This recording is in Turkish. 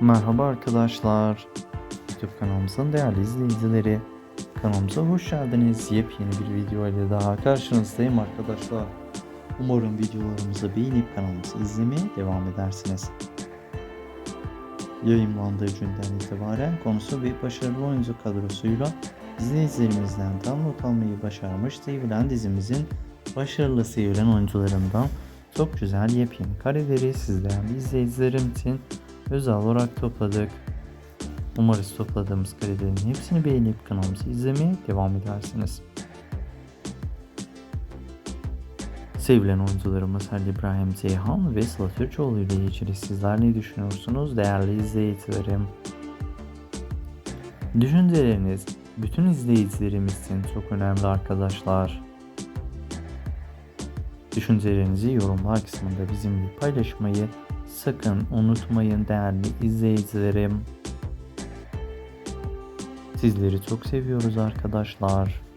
Merhaba arkadaşlar. YouTube kanalımızın değerli izleyicileri. Kanalımıza hoş geldiniz. Yepyeni bir video ile daha karşınızdayım arkadaşlar. Umarım videolarımızı beğenip kanalımızı izlemeye devam edersiniz. Yayınlandığı günden itibaren konusu ve başarılı oyuncu kadrosuyla izleyicilerimizden tam not almayı başarmış sevilen dizimizin başarılı sevilen oyuncularından çok güzel yepyeni kareleri sizden izleyicilerim için özel olarak topladık. Umarız topladığımız karelerin hepsini beğenip kanalımızı izlemeye devam edersiniz. Sevilen oyuncularımız Halil İbrahim Ceyhan ve Sıla Türkoğlu ile ilgili sizler ne düşünüyorsunuz değerli izleyicilerim? Düşünceleriniz bütün izleyicilerimiz için çok önemli arkadaşlar. Düşüncelerinizi yorumlar kısmında bizimle paylaşmayı sakın unutmayın değerli izleyicilerim. Sizleri çok seviyoruz arkadaşlar.